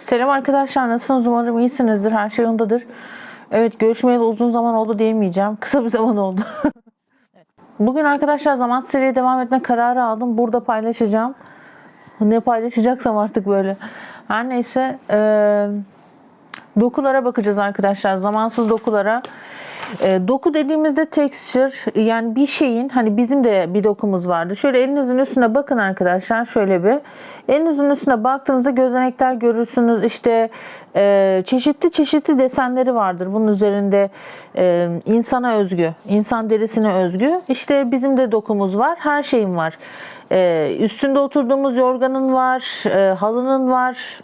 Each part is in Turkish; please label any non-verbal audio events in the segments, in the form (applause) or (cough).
Selam arkadaşlar nasılsınız? Umarım iyisinizdir. Her şey yolundadır. Evet görüşmeyeli uzun zaman oldu diyemeyeceğim. Kısa bir zaman oldu. (laughs) Bugün arkadaşlar zaman seriye devam etme kararı aldım. Burada paylaşacağım. Ne paylaşacaksam artık böyle. Her neyse. eee, dokulara bakacağız arkadaşlar. Zamansız dokulara. E, doku dediğimizde texture yani bir şeyin hani bizim de bir dokumuz vardı. Şöyle elinizin üstüne bakın arkadaşlar şöyle bir. Elinizin üstüne baktığınızda gözenekler görürsünüz. İşte e, çeşitli çeşitli desenleri vardır. Bunun üzerinde e, insana özgü, insan derisine özgü. İşte bizim de dokumuz var. Her şeyin var. E, üstünde oturduğumuz yorganın var, e, halının var,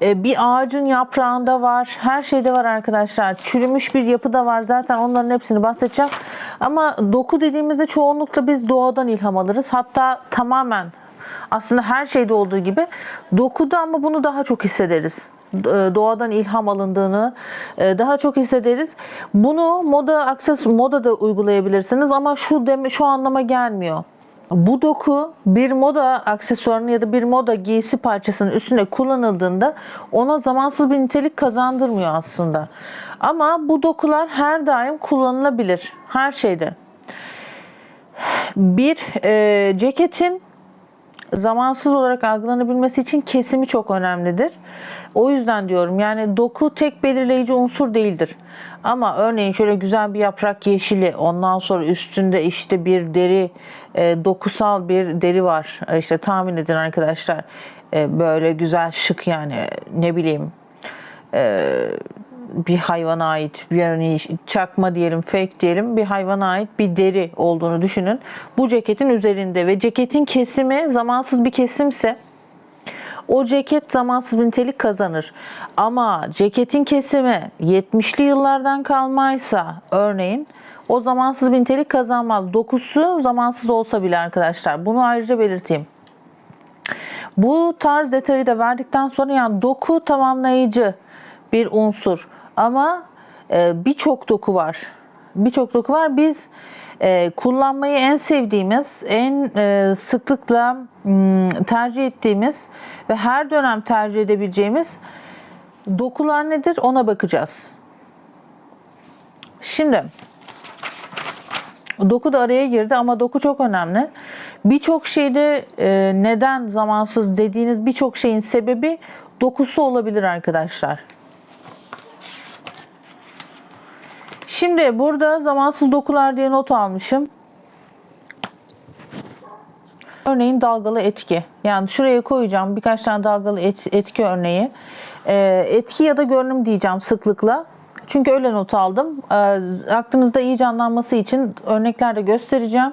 bir ağacın yaprağında var. Her şeyde var arkadaşlar. Çürümüş bir yapı da var. Zaten onların hepsini bahsedeceğim. Ama doku dediğimizde çoğunlukla biz doğadan ilham alırız. Hatta tamamen aslında her şeyde olduğu gibi dokuda ama bunu daha çok hissederiz. E, Doğadan ilham alındığını e, daha çok hissederiz. Bunu moda akses moda da uygulayabilirsiniz ama şu deme şu anlama gelmiyor. Bu doku bir moda aksesuarının ya da bir moda giysi parçasının üstüne kullanıldığında ona zamansız bir nitelik kazandırmıyor aslında. Ama bu dokular her daim kullanılabilir. Her şeyde. Bir e, ceketin zamansız olarak algılanabilmesi için kesimi çok önemlidir. O yüzden diyorum yani doku tek belirleyici unsur değildir. Ama örneğin şöyle güzel bir yaprak yeşili ondan sonra üstünde işte bir deri e, dokusal bir deri var. E, işte tahmin edin arkadaşlar E, böyle güzel şık yani ne bileyim e, bir hayvana ait bir yani çakma diyelim fake diyelim bir hayvana ait bir deri olduğunu düşünün. Bu ceketin üzerinde ve ceketin kesimi zamansız bir kesimse o ceket zamansız bir nitelik kazanır. Ama ceketin kesimi 70'li yıllardan kalmaysa örneğin o zamansız bir nitelik kazanmaz. Dokusu zamansız olsa bile arkadaşlar. Bunu ayrıca belirteyim. Bu tarz detayı da verdikten sonra yani doku tamamlayıcı bir unsur. Ama e, birçok doku var. Birçok doku var. Biz e, kullanmayı en sevdiğimiz, en e, sıklıkla m, tercih ettiğimiz ve her dönem tercih edebileceğimiz dokular nedir ona bakacağız. Şimdi Doku da araya girdi ama doku çok önemli. Birçok şeyde e, neden zamansız dediğiniz birçok şeyin sebebi dokusu olabilir arkadaşlar. Şimdi burada zamansız dokular diye not almışım. Örneğin dalgalı etki. Yani şuraya koyacağım birkaç tane dalgalı et- etki örneği. Ee, etki ya da görünüm diyeceğim sıklıkla. Çünkü öyle not aldım. Ee, aklınızda iyi canlanması için örnekler de göstereceğim.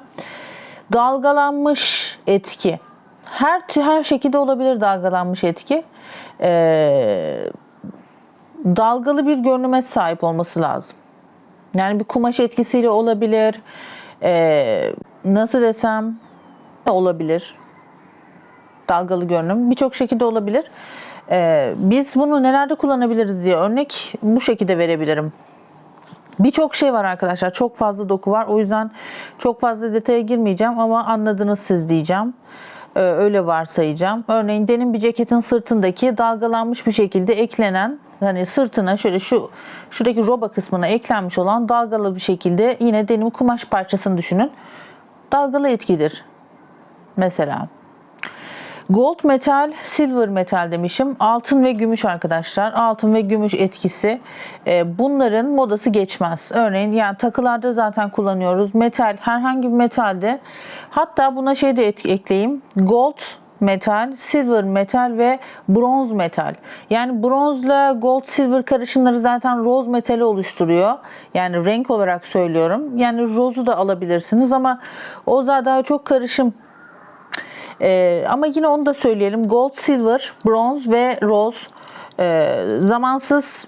Dalgalanmış etki. Her her şekilde olabilir dalgalanmış etki. Ee, dalgalı bir görünüme sahip olması lazım. Yani bir kumaş etkisiyle olabilir. Ee, nasıl desem de olabilir. Dalgalı görünüm. Birçok şekilde olabilir. Ee, biz bunu nelerde kullanabiliriz diye örnek bu şekilde verebilirim. Birçok şey var arkadaşlar. Çok fazla doku var. O yüzden çok fazla detaya girmeyeceğim ama anladınız siz diyeceğim. Ee, öyle varsayacağım. Örneğin denim bir ceketin sırtındaki dalgalanmış bir şekilde eklenen hani sırtına şöyle şu şuradaki roba kısmına eklenmiş olan dalgalı bir şekilde yine denim kumaş parçasını düşünün. Dalgalı etkidir. Mesela. Gold metal, silver metal demişim. Altın ve gümüş arkadaşlar. Altın ve gümüş etkisi. e, bunların modası geçmez. Örneğin yani takılarda zaten kullanıyoruz. Metal, herhangi bir metalde. Hatta buna şey de ekleyeyim. Gold metal, silver metal ve bronz metal. Yani bronzla gold silver karışımları zaten rose metali oluşturuyor. Yani renk olarak söylüyorum. Yani rose'u da alabilirsiniz ama o daha çok karışım ee, ama yine onu da söyleyelim. Gold, silver, bronz ve rose e, zamansız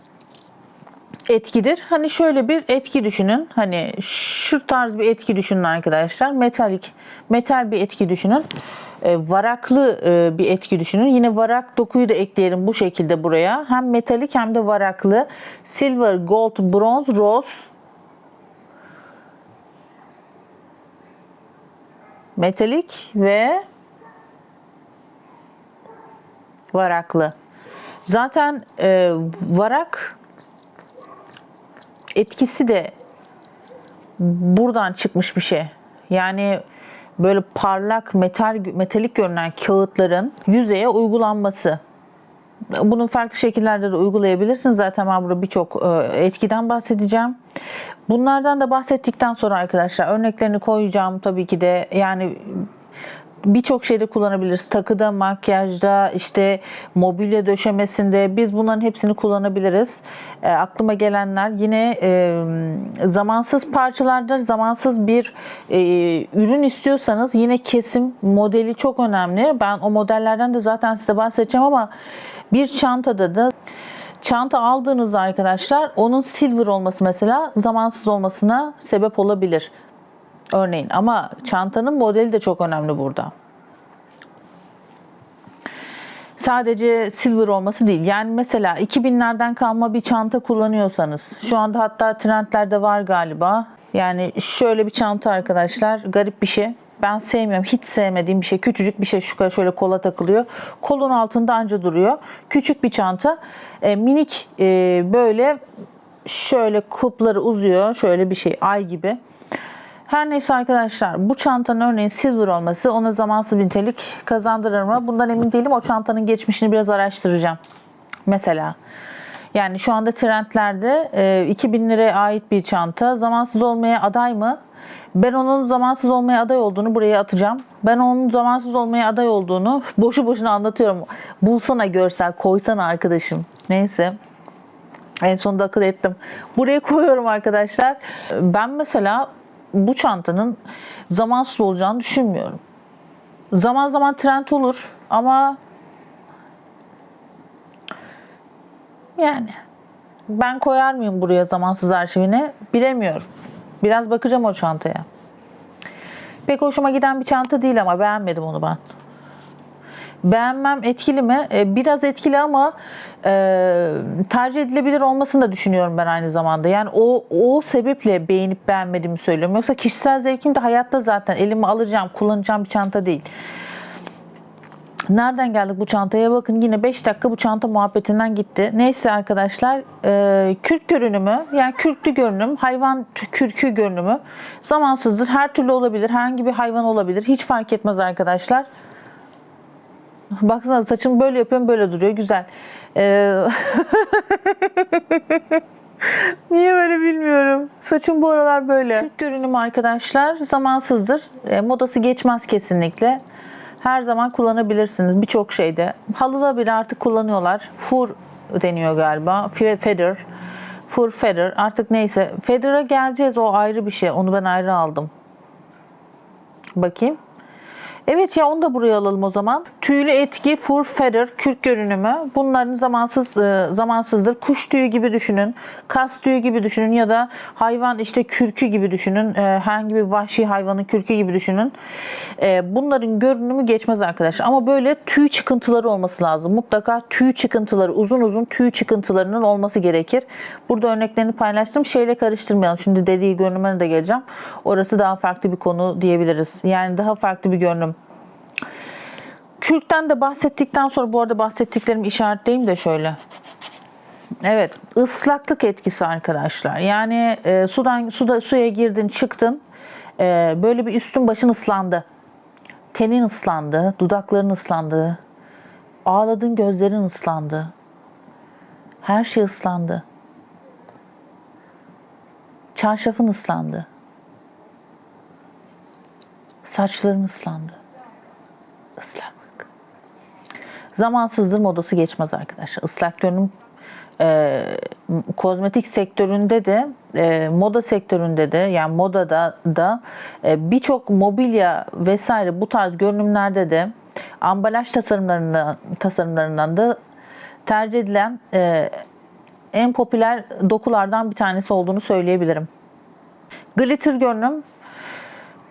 etkidir. Hani şöyle bir etki düşünün. Hani şu tarz bir etki düşünün arkadaşlar. Metalik, metal bir etki düşünün. E, varaklı e, bir etki düşünün. Yine varak dokuyu da ekleyelim bu şekilde buraya. Hem metalik hem de varaklı. Silver, gold, bronz, rose. Metalik ve Varaklı. Zaten e, varak etkisi de buradan çıkmış bir şey. Yani böyle parlak metal metalik görünen kağıtların yüzeye uygulanması. Bunun farklı şekillerde de uygulayabilirsiniz. Zaten ben burada birçok e, etkiden bahsedeceğim. Bunlardan da bahsettikten sonra arkadaşlar örneklerini koyacağım tabii ki de. Yani birçok şeyde kullanabiliriz. Takıda, makyajda, işte mobilya döşemesinde biz bunların hepsini kullanabiliriz. E, aklıma gelenler yine e, zamansız parçalarda zamansız bir e, ürün istiyorsanız yine kesim modeli çok önemli. Ben o modellerden de zaten size bahsedeceğim ama bir çantada da Çanta aldığınızda arkadaşlar onun silver olması mesela zamansız olmasına sebep olabilir. Örneğin ama çantanın modeli de çok önemli burada. Sadece silver olması değil. Yani mesela 2000'lerden kalma bir çanta kullanıyorsanız şu anda hatta trendlerde var galiba. Yani şöyle bir çanta arkadaşlar garip bir şey. Ben sevmiyorum. Hiç sevmediğim bir şey. Küçücük bir şey şu kadar şöyle kola takılıyor. Kolun altında anca duruyor. Küçük bir çanta. E, minik e, böyle şöyle kupları uzuyor. Şöyle bir şey ay gibi. Her neyse arkadaşlar bu çantanın örneğin silver olması ona zamansız bir nitelik kazandırır mı? Bundan emin değilim. O çantanın geçmişini biraz araştıracağım. Mesela. Yani şu anda trendlerde e, 2000 liraya ait bir çanta zamansız olmaya aday mı? Ben onun zamansız olmaya aday olduğunu buraya atacağım. Ben onun zamansız olmaya aday olduğunu boşu boşuna anlatıyorum. Bulsana görsel, koysana arkadaşım. Neyse. En sonunda akıl ettim. Buraya koyuyorum arkadaşlar. Ben mesela bu çantanın zamansız olacağını düşünmüyorum. Zaman zaman trend olur ama yani ben koyar mıyım buraya zamansız arşivine bilemiyorum. Biraz bakacağım o çantaya. Pek hoşuma giden bir çanta değil ama beğenmedim onu ben. Beğenmem etkili mi? Ee, biraz etkili ama e, tercih edilebilir olmasını da düşünüyorum ben aynı zamanda. Yani o o sebeple beğenip beğenmediğimi söylüyorum. Yoksa kişisel zevkim de hayatta zaten elime alacağım, kullanacağım bir çanta değil. Nereden geldik bu çantaya? Bakın yine 5 dakika bu çanta muhabbetinden gitti. Neyse arkadaşlar e, kürk görünümü yani kürklü görünüm hayvan kürkü görünümü zamansızdır. Her türlü olabilir. Herhangi bir hayvan olabilir. Hiç fark etmez arkadaşlar. Baksana saçımı böyle yapıyorum böyle duruyor. Güzel. Ee, (laughs) Niye böyle bilmiyorum. Saçım bu aralar böyle. Kürk görünümü arkadaşlar zamansızdır. E, modası geçmez kesinlikle. Her zaman kullanabilirsiniz birçok şeyde. Halıda bile artık kullanıyorlar. Fur deniyor galiba. Fe- Feather. Fur feather. Artık neyse. Feather'a geleceğiz. O ayrı bir şey. Onu ben ayrı aldım. Bakayım. Evet ya onu da buraya alalım o zaman. Tüylü etki, fur, feather, kürk görünümü. Bunların zamansız e, zamansızdır. Kuş tüyü gibi düşünün. Kas tüyü gibi düşünün ya da hayvan işte kürkü gibi düşünün. E, herhangi bir vahşi hayvanın kürkü gibi düşünün. E, bunların görünümü geçmez arkadaşlar. Ama böyle tüy çıkıntıları olması lazım. Mutlaka tüy çıkıntıları, uzun uzun tüy çıkıntılarının olması gerekir. Burada örneklerini paylaştım. Şeyle karıştırmayalım. Şimdi deri görünümüne de geleceğim. Orası daha farklı bir konu diyebiliriz. Yani daha farklı bir görünüm. Kürkten de bahsettikten sonra bu arada bahsettiklerimi işaretleyeyim de şöyle. Evet, ıslaklık etkisi arkadaşlar. Yani e, sudan suda suya girdin, çıktın. E, böyle bir üstün başın ıslandı. Tenin ıslandı, dudakların ıslandı. Ağladın, gözlerin ıslandı. Her şey ıslandı. Çarşafın ıslandı. Saçların ıslandı. Islaklık. Zamansızdır modası geçmez arkadaşlar. Islak görünüm e, kozmetik sektöründe de e, moda sektöründe de yani modada da e, birçok mobilya vesaire bu tarz görünümlerde de ambalaj tasarımlarından tasarımlarından da tercih edilen e, en popüler dokulardan bir tanesi olduğunu söyleyebilirim. Glitter görünüm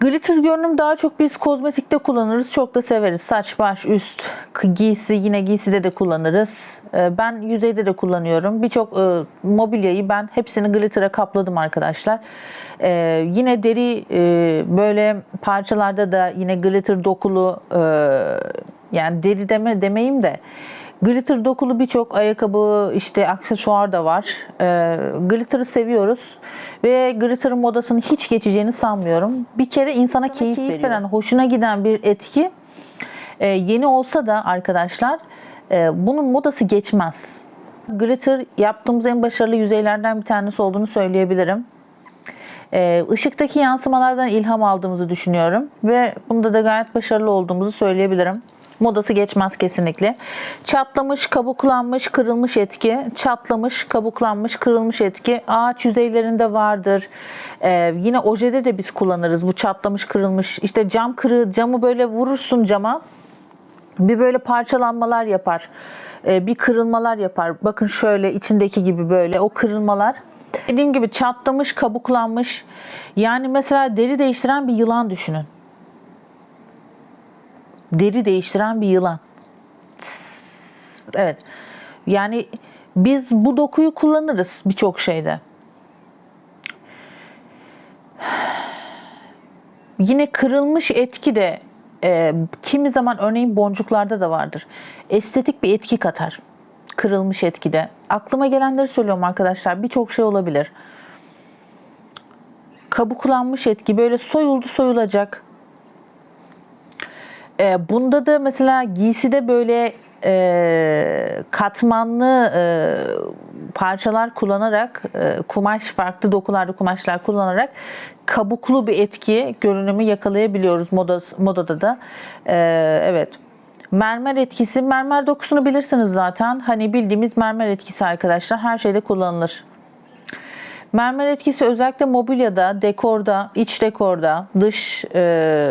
Glitter görünüm daha çok biz kozmetikte kullanırız. Çok da severiz. Saç, baş, üst, giysi yine giyside de kullanırız. Ee, Ben yüzeyde de kullanıyorum. Birçok e, mobilyayı ben hepsini glitter'a kapladım arkadaşlar. Ee, Yine deri e, böyle parçalarda da yine glitter dokulu e, yani deri deme demeyeyim de Glitter dokulu birçok ayakkabı, işte aksesuar da var. Ee, glitter'ı seviyoruz ve glitter'ın modasını hiç geçeceğini sanmıyorum. Bir kere insana keyif, veren, hoşuna giden bir etki e, yeni olsa da arkadaşlar e, bunun modası geçmez. Glitter yaptığımız en başarılı yüzeylerden bir tanesi olduğunu söyleyebilirim. Ee, ışıktaki yansımalardan ilham aldığımızı düşünüyorum ve bunda da gayet başarılı olduğumuzu söyleyebilirim. Modası geçmez kesinlikle. Çatlamış, kabuklanmış, kırılmış etki. Çatlamış, kabuklanmış, kırılmış etki. Ağaç yüzeylerinde vardır. Ee, yine ojede de biz kullanırız bu çatlamış, kırılmış. İşte cam kırığı, camı böyle vurursun cama. Bir böyle parçalanmalar yapar. Ee, bir kırılmalar yapar. Bakın şöyle içindeki gibi böyle o kırılmalar. Dediğim gibi çatlamış, kabuklanmış. Yani mesela deri değiştiren bir yılan düşünün. Deri değiştiren bir yılan. Evet. Yani biz bu dokuyu kullanırız birçok şeyde. Yine kırılmış etki de e, kimi zaman örneğin boncuklarda da vardır. Estetik bir etki katar. Kırılmış etkide. Aklıma gelenleri söylüyorum arkadaşlar. Birçok şey olabilir. Kabuklanmış etki böyle soyuldu soyulacak. E, bunda da mesela giyside böyle e, katmanlı e, parçalar kullanarak, e, kumaş farklı dokularda kumaşlar kullanarak kabuklu bir etki, görünümü yakalayabiliyoruz moda, modada da. E, evet. Mermer etkisi, mermer dokusunu bilirsiniz zaten. Hani bildiğimiz mermer etkisi arkadaşlar her şeyde kullanılır. Mermer etkisi özellikle mobilyada, dekorda, iç dekorda, dış e,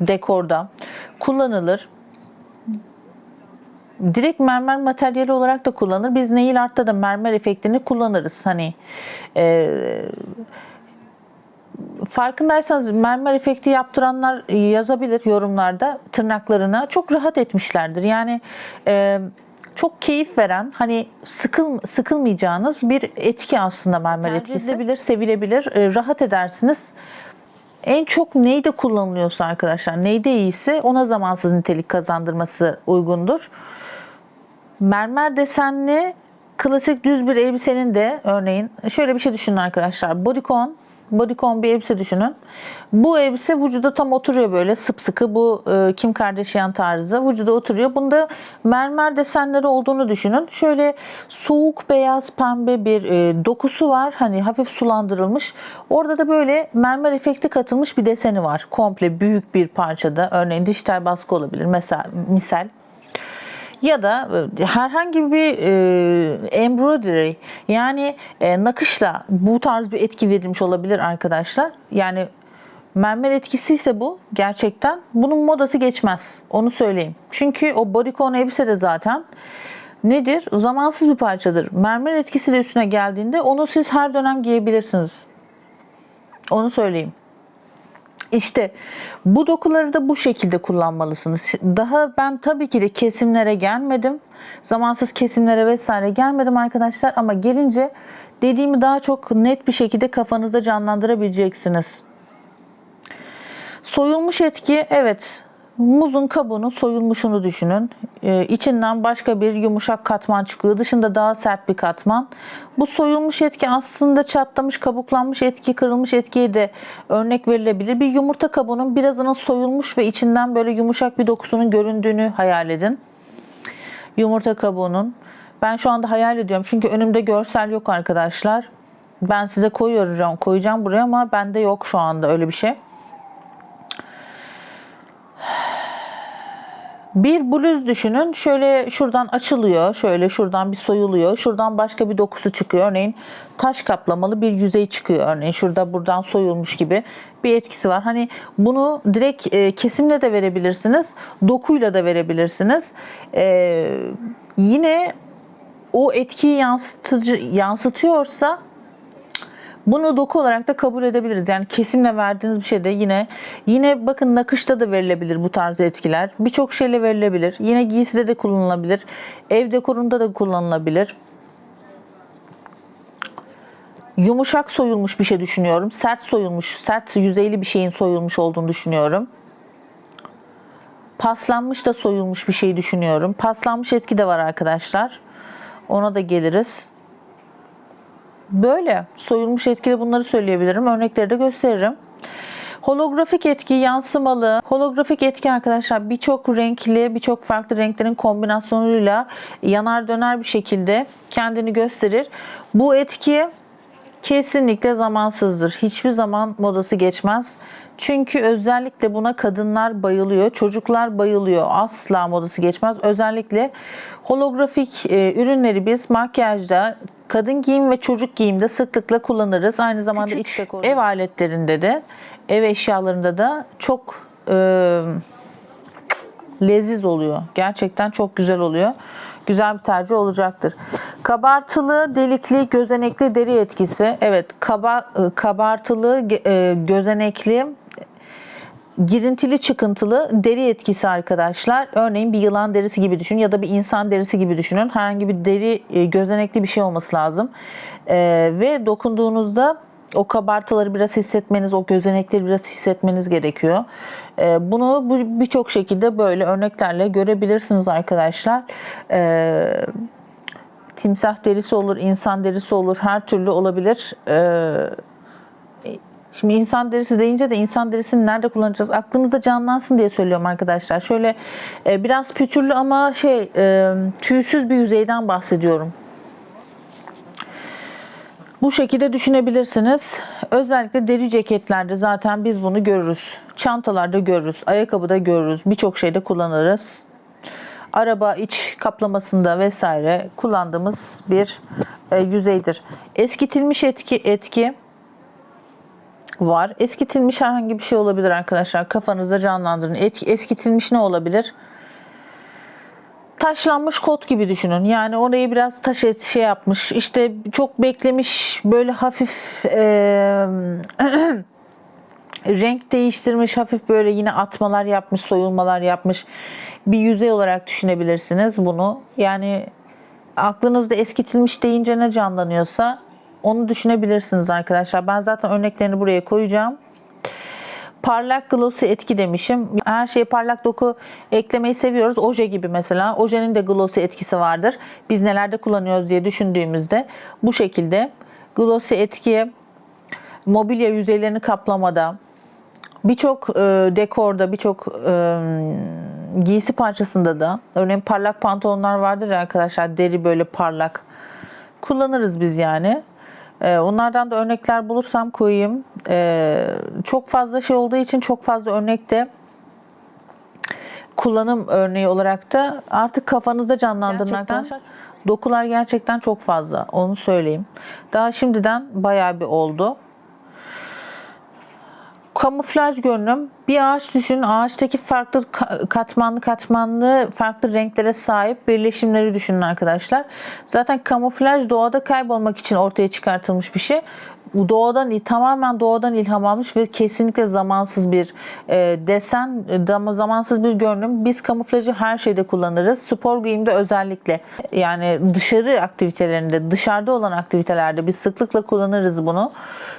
dekorda kullanılır. Direkt mermer materyali olarak da kullanılır. Biz nail art'ta da mermer efektini kullanırız. Hani e, farkındaysanız mermer efekti yaptıranlar yazabilir yorumlarda tırnaklarına. Çok rahat etmişlerdir. Yani e, çok keyif veren, hani sıkıl sıkılmayacağınız bir etki aslında mermer Tercih etkisi. Edilebilir, sevilebilir, e, rahat edersiniz. En çok neyde kullanılıyorsa arkadaşlar, neyde iyiyse ona zamansız nitelik kazandırması uygundur. Mermer desenli klasik düz bir elbisenin de örneğin şöyle bir şey düşünün arkadaşlar. Bodycon bodycon bir elbise düşünün. Bu elbise vücuda tam oturuyor böyle sıpsıkı. Bu e, Kim Kardashian tarzı vücuda oturuyor. Bunda mermer desenleri olduğunu düşünün. Şöyle soğuk beyaz pembe bir e, dokusu var. Hani hafif sulandırılmış. Orada da böyle mermer efekti katılmış bir deseni var. Komple büyük bir parçada. Örneğin dijital baskı olabilir. Mesela misal ya da e, herhangi bir e, embroidery yani e, nakışla bu tarz bir etki verilmiş olabilir arkadaşlar. Yani mermer etkisi ise bu gerçekten bunun modası geçmez. Onu söyleyeyim. Çünkü o bodycon elbise de zaten nedir? Zamansız bir parçadır. Mermer etkisi de üstüne geldiğinde onu siz her dönem giyebilirsiniz. Onu söyleyeyim. İşte bu dokuları da bu şekilde kullanmalısınız. Daha ben tabii ki de kesimlere gelmedim. Zamansız kesimlere vesaire gelmedim arkadaşlar ama gelince dediğimi daha çok net bir şekilde kafanızda canlandırabileceksiniz. Soyulmuş etki evet muzun kabuğunun soyulmuşunu düşünün. Ee, içinden başka bir yumuşak katman çıkıyor. Dışında daha sert bir katman. Bu soyulmuş etki aslında çatlamış, kabuklanmış etki, kırılmış etkiye de örnek verilebilir. Bir yumurta kabuğunun birazının soyulmuş ve içinden böyle yumuşak bir dokusunun göründüğünü hayal edin. Yumurta kabuğunun. Ben şu anda hayal ediyorum. Çünkü önümde görsel yok arkadaşlar. Ben size koyuyorum, koyacağım buraya ama bende yok şu anda öyle bir şey. Bir bluz düşünün. Şöyle şuradan açılıyor. Şöyle şuradan bir soyuluyor. Şuradan başka bir dokusu çıkıyor. Örneğin taş kaplamalı bir yüzey çıkıyor. Örneğin şurada buradan soyulmuş gibi bir etkisi var. Hani bunu direkt e, kesimle de verebilirsiniz. Dokuyla da verebilirsiniz. E, yine o etkiyi yansıtıcı yansıtıyorsa bunu doku olarak da kabul edebiliriz. Yani kesimle verdiğiniz bir şey de yine yine bakın nakışta da verilebilir bu tarz etkiler. Birçok şeyle verilebilir. Yine giyside de kullanılabilir. Ev dekorunda da kullanılabilir. Yumuşak soyulmuş bir şey düşünüyorum. Sert soyulmuş, sert yüzeyli bir şeyin soyulmuş olduğunu düşünüyorum. Paslanmış da soyulmuş bir şey düşünüyorum. Paslanmış etki de var arkadaşlar. Ona da geliriz. Böyle soyulmuş etkili bunları söyleyebilirim. Örnekleri de gösteririm. Holografik etki yansımalı. Holografik etki arkadaşlar birçok renkli, birçok farklı renklerin kombinasyonuyla yanar döner bir şekilde kendini gösterir. Bu etki kesinlikle zamansızdır. Hiçbir zaman modası geçmez. Çünkü özellikle buna kadınlar bayılıyor, çocuklar bayılıyor. Asla modası geçmez. Özellikle holografik e, ürünleri biz makyajda, kadın giyim ve çocuk giyimde sıklıkla kullanırız. Aynı zamanda iç dekor, ev aletlerinde de, ev eşyalarında da çok e, leziz oluyor. Gerçekten çok güzel oluyor. Güzel bir tercih olacaktır. Kabartılı, delikli, gözenekli deri etkisi. Evet, kaba, e, kabartılı, e, gözenekli, girintili çıkıntılı deri etkisi arkadaşlar. Örneğin bir yılan derisi gibi düşünün ya da bir insan derisi gibi düşünün. Herhangi bir deri e, gözenekli bir şey olması lazım. E, ve dokunduğunuzda o kabartıları biraz hissetmeniz, o gözenekleri biraz hissetmeniz gerekiyor. E, bunu bu- birçok şekilde böyle örneklerle görebilirsiniz arkadaşlar. E, timsah derisi olur, insan derisi olur, her türlü olabilir. E, Şimdi insan derisi deyince de insan derisini nerede kullanacağız? Aklınızda canlansın diye söylüyorum arkadaşlar. Şöyle e, biraz pütürlü ama şey e, tüysüz bir yüzeyden bahsediyorum. Bu şekilde düşünebilirsiniz. Özellikle deri ceketlerde zaten biz bunu görürüz. Çantalarda görürüz, ayakkabıda görürüz, birçok şeyde kullanırız. Araba iç kaplamasında vesaire kullandığımız bir e, yüzeydir. Eskitilmiş etki etki var. Eskitilmiş herhangi bir şey olabilir arkadaşlar. Kafanızda canlandırın. Eskitilmiş ne olabilir? Taşlanmış kot gibi düşünün. Yani orayı biraz taş et şey yapmış. İşte çok beklemiş böyle hafif e, (clears throat) renk değiştirmiş, hafif böyle yine atmalar yapmış, soyulmalar yapmış bir yüzey olarak düşünebilirsiniz bunu. Yani aklınızda eskitilmiş deyince ne canlanıyorsa onu düşünebilirsiniz arkadaşlar. Ben zaten örneklerini buraya koyacağım. Parlak glossy etki demişim. Her şeye parlak doku eklemeyi seviyoruz. Oje gibi mesela. Ojenin de glossy etkisi vardır. Biz nelerde kullanıyoruz diye düşündüğümüzde bu şekilde glossy etki mobilya yüzeylerini kaplamada, birçok e, dekorda, birçok e, giysi parçasında da örneğin parlak pantolonlar vardır ya arkadaşlar deri böyle parlak kullanırız biz yani. E, onlardan da örnekler bulursam koyayım. E, çok fazla şey olduğu için çok fazla örnekte kullanım örneği olarak da artık kafanızda Gerçekten. arkadaşlar. Dokular gerçekten çok fazla. Onu söyleyeyim. Daha şimdiden bayağı bir oldu. Kamuflaj görünüm. Bir ağaç düşün. Ağaçtaki farklı ka- katmanlı katmanlı farklı renklere sahip birleşimleri düşünün arkadaşlar. Zaten kamuflaj doğada kaybolmak için ortaya çıkartılmış bir şey. Doğadan tamamen doğadan ilham almış ve kesinlikle zamansız bir e, desen, e, ama zamansız bir görünüm. Biz kamuflajı her şeyde kullanırız. Spor giyimde özellikle. Yani dışarı aktivitelerinde, dışarıda olan aktivitelerde biz sıklıkla kullanırız bunu.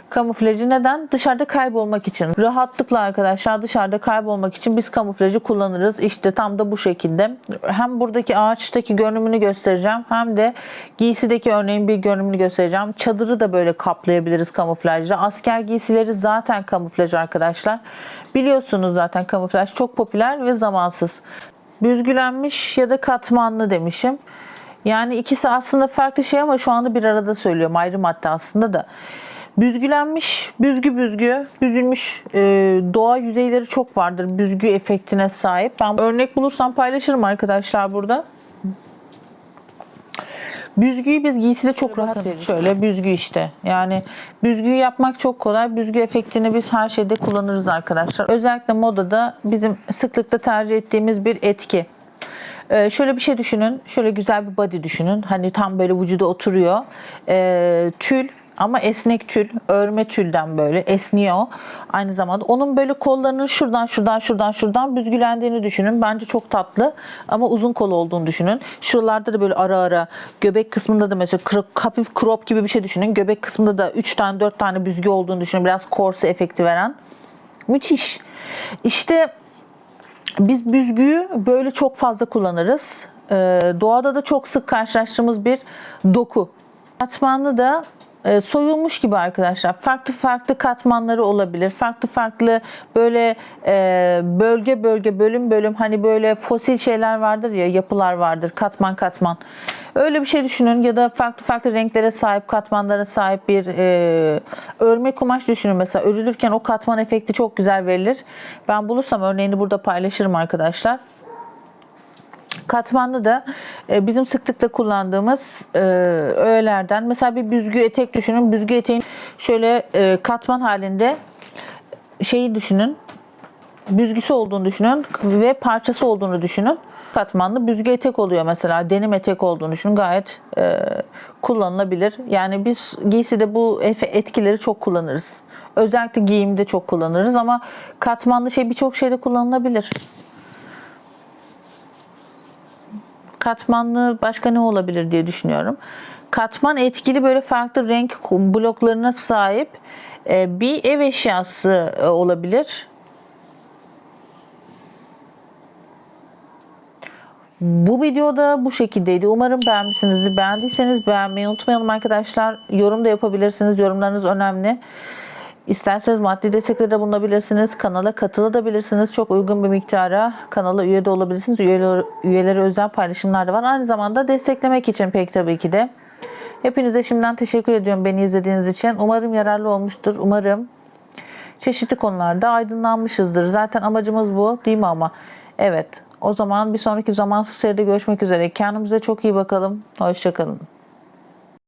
Kamuflajı neden? Dışarıda kaybolmak için. Rahatlıkla arkadaşlar dışarıda kaybolmak için biz kamuflajı kullanırız. İşte tam da bu şekilde. Hem buradaki ağaçtaki görünümünü göstereceğim hem de giysideki örneğin bir görünümünü göstereceğim. Çadırı da böyle kaplayabiliriz kamuflajla. Asker giysileri zaten kamuflaj arkadaşlar. Biliyorsunuz zaten kamuflaj çok popüler ve zamansız. Büzgülenmiş ya da katmanlı demişim. Yani ikisi aslında farklı şey ama şu anda bir arada söylüyorum. Ayrı madde aslında da. Büzgülenmiş, büzgü büzgü, büzülmüş e, doğa yüzeyleri çok vardır. Büzgü efektine sahip. Ben örnek bulursam paylaşırım arkadaşlar burada. Büzgüyü biz giyside çok rahat veririz. Şöyle büzgü işte. Yani büzgüyü yapmak çok kolay. Büzgü efektini biz her şeyde kullanırız arkadaşlar. Özellikle modada bizim sıklıkla tercih ettiğimiz bir etki. Ee, şöyle bir şey düşünün. Şöyle güzel bir body düşünün. Hani tam böyle vücuda oturuyor. Ee, tül ama esnek tül, örme tülden böyle esniyor aynı zamanda. Onun böyle kollarının şuradan şuradan şuradan şuradan büzgülendiğini düşünün. Bence çok tatlı ama uzun kol olduğunu düşünün. Şuralarda da böyle ara ara göbek kısmında da mesela hafif crop gibi bir şey düşünün. Göbek kısmında da 3 tane 4 tane büzgü olduğunu düşünün. Biraz korse efekti veren. Müthiş. İşte Biz büzgüyü böyle çok fazla kullanırız. Ee, doğada da çok sık karşılaştığımız bir doku. Katmanlı da soyulmuş gibi arkadaşlar. Farklı farklı katmanları olabilir. Farklı farklı böyle e, bölge bölge bölüm bölüm hani böyle fosil şeyler vardır ya yapılar vardır katman katman. Öyle bir şey düşünün ya da farklı farklı renklere sahip katmanlara sahip bir e, örme kumaş düşünün mesela örülürken o katman efekti çok güzel verilir. Ben bulursam örneğini burada paylaşırım arkadaşlar. Katmanlı da e, bizim sıklıkla kullandığımız e, öğelerden. Mesela bir büzgü etek düşünün. Büzgü eteğin şöyle e, katman halinde şeyi düşünün. Büzgüsü olduğunu düşünün ve parçası olduğunu düşünün. Katmanlı büzgü etek oluyor mesela. Denim etek olduğunu düşünün. Gayet e, kullanılabilir. Yani biz giyside bu etkileri çok kullanırız. Özellikle giyimde çok kullanırız ama katmanlı şey birçok şeyde kullanılabilir. Katmanlı başka ne olabilir diye düşünüyorum. Katman etkili böyle farklı renk bloklarına sahip e, bir ev eşyası e, olabilir. Bu videoda bu şekildeydi. Umarım beğenmişsinizdir. Beğendiyseniz beğenmeyi unutmayalım arkadaşlar. Yorum da yapabilirsiniz. Yorumlarınız önemli. İsterseniz maddi destekleri de bulunabilirsiniz. Kanala katılabilirsiniz. Çok uygun bir miktara kanala üye de olabilirsiniz. Üyeler, üyelere özel paylaşımlar da var. Aynı zamanda desteklemek için pek tabii ki de. Hepinize şimdiden teşekkür ediyorum beni izlediğiniz için. Umarım yararlı olmuştur. Umarım çeşitli konularda aydınlanmışızdır. Zaten amacımız bu değil mi ama? Evet. O zaman bir sonraki zamansız seride görüşmek üzere. Kendimize çok iyi bakalım. Hoşçakalın.